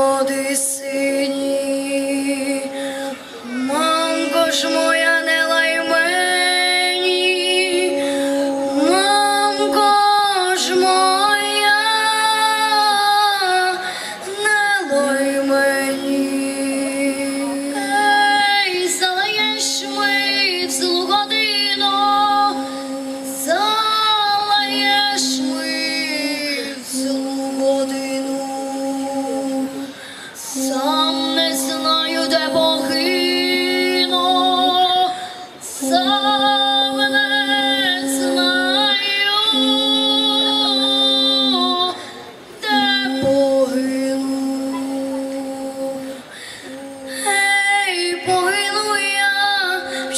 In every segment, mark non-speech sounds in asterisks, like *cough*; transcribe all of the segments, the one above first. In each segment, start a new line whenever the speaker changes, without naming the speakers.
all these.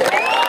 Thank *laughs* you.